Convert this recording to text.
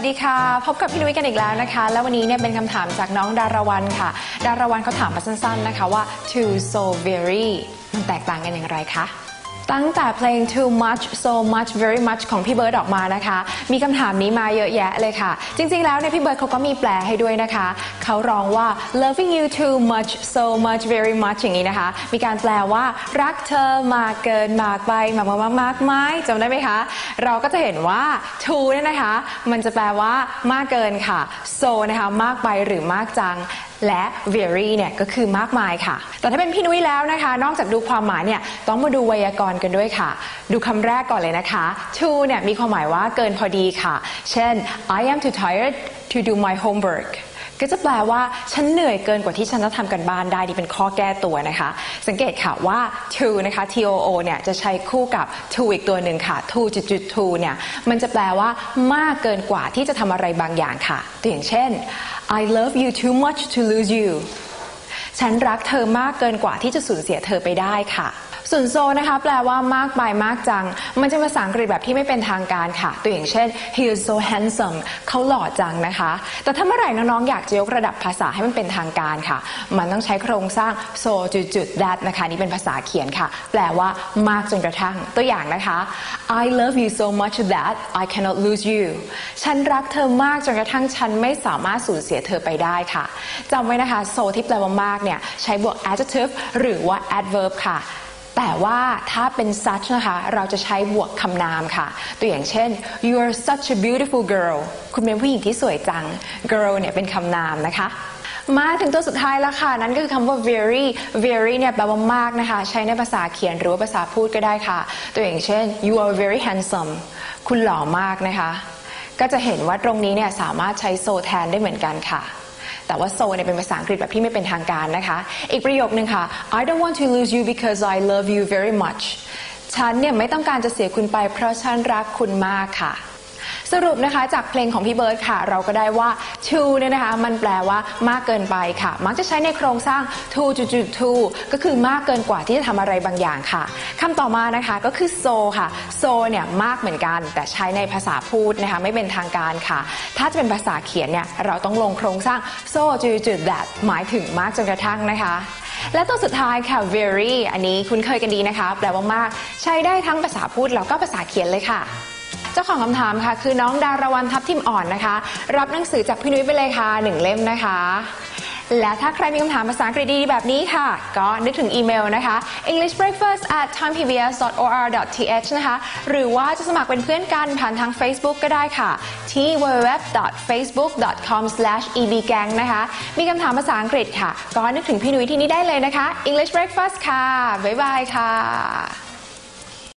วัสดีค่ะ พบกับพี่นุ้ยกันอีกแล้วนะคะ แล้ววันนี้เนี่ยเป็นคำถามจากน้องดารวันค่ะ ดารวันเขาถามมาสั้นๆนะคะว่า to so very มันแตกต่างกันอย่างไรคะ ตั้งแต่เพลง too much so much very much ของพี่เบิร์ดออกมานะคะ มีคำถามนี้มาเยอะแยะเลยค่ะ จริงๆแล้วเนี่ยพี่เบิร์ดเขาก็มีแปลให้ด้วยนะคะ เขาร้องว่า loving you too much so much very much อย่างนี้นะคะ มีการแปลว่ารักเธอมากเกินมากไปมากมากมากมากไม่จำได้ไหมคะ เราก็จะเห็นว่า too เนี่ยนะคะ มันจะแปลว่ามากเกินค่ะ so นะคะมากไปหรือมากจัง และ very เนี่ยก็คือมากมายค่ะ แต่ถ้าเป็นพี่นุ้ยแล้วนะคะ นอกจากดูความหมายเนี่ยต้องมาดูไวยากรณ์กันด้วยค่ะ ดูคำแรกก่อนเลยนะคะ too เนี่ยมีความหมายว่าเกินพอดีค่ะ เช่น I am too tired to do my homework ก็จะแปลว่าฉันเหนื่อยเกินกว่าที่ฉันจะทำกันบ้านได้นี่เป็นข้อแก้ตัวนะคะ สังเกตค่ะว่า to นะคะ too เนี่ยจะใช้คู่กับ to อีกตัวหนึ่งค่ะ to จุดจุด to เนี่ยมันจะแปลว่ามากเกินกว่าที่จะทำอะไรบางอย่างค่ะ ตัวอย่างเช่น I love you too much to lose you ฉันรักเธอมากเกินกว่าที่จะสูญเสียเธอไปได้ค่ะส่วนโซนะคะแปลว่ามากไปมากจัง มันจะเป็นภาษาอังกฤษแบบที่ไม่เป็นทางการค่ะ ตัวอย่างเช่น he is so handsome เขาหล่อจังนะคะ แต่ถ้าเมื่อไหร่น้องๆ อยากจะยกระดับภาษาให้มันเป็นทางการค่ะ มันต้องใช้โครงสร้าง so จุดจุด that นะคะ นี่เป็นภาษาเขียนค่ะ แปลว่ามากจนกระทั่ง ตัวอย่างนะคะ I love you so much that I cannot lose you ฉันรักเธอมากจนกระทั่งฉันไม่สามารถสูญเสียเธอไปได้ค่ะจำไว้นะคะ so ที่แปลว่ามากเนี่ยใช้บวก adjective หรือว่า adverb ค่ะ แต่ว่าถ้าเป็น such นะคะ เราจะใช้บวกคำนามค่ะ ตัวอย่างเช่น you are such a beautiful girl คุณเป็นผู้หญิงที่สวยจัง girl เนี่ยเป็นคำนามนะคะมาถึงตัวสุดท้ายแล้วค่ะ นั่นก็คือคำว่า very very เนี่ยแปลว่ามากนะคะ ใช้ในภาษาเขียนหรือว่าภาษาพูดก็ได้ค่ะ ตัวอย่างเช่น you are very handsome คุณหล่อมากนะคะ ก็จะเห็นว่าตรงนี้เนี่ยสามารถใช้ so แทนได้เหมือนกันค่ะ แต่ว่า so เนี่ยเป็นภาษาอังกฤษแบบที่ไม่เป็นทางการนะคะ อีกประโยคนึงค่ะ I don't want to lose you because I love you very much ฉันเนี่ยไม่ต้องการจะเสียคุณไปเพราะฉันรักคุณมากค่ะ สรุปนะคะจากเพลงของพี่เบิร์ดค่ะ เราก็ได้ว่า to เนี่ยนะคะ มันแปลว่ามากเกินไปค่ะ มักจะใช้ในโครงสร้าง to จุดจุด to ก็คือมากเกินกว่าที่จะทำอะไรบางอย่างค่ะคำต่อมานะคะก็คือ so ค่ะ so เนี่ยมากเหมือนกัน แต่ใช้ในภาษาพูดนะคะไม่เป็นทางการค่ะ ถ้าจะเป็นภาษาเขียนเนี่ยเราต้องลงโครงสร้าง so จุดจุด that หมายถึงมากจนกระทั่งนะคะและตัวสุดท้ายค่ะ very อันนี้คุ้นเคยกันดีนะคะ แปลว่ามาก ใช้ได้ทั้งภาษาพูดแล้วก็ภาษาเขียนเลยค่ะ จ้าของคำถามค่ะ คือน้องดารวันทับทิมอ่อนนะคะ รับหนังสือจากพี่นุ้ยไปเลยค่ะหนึ่งเล่มนะคะ และถ้าใครมีคำถามภาษาอังกฤษดีๆแบบนี้ค่ะ ก็นึกถึงอีเมลนะคะ englishbreakfast at timepbs.or.th นะคะ หรือว่าจะสมัครเป็นเพื่อนกันผ่านทาง Facebook ก็ได้ค่ะ ที่ www.facebook.com/ebgang นะคะ มีคำถามภาษาอังกฤษค่ะ ก็นึกถึงพี่นุ้ยที่นี่ได้เลยนะคะ English Breakfast ค่ะบ๊ายบายค่ะ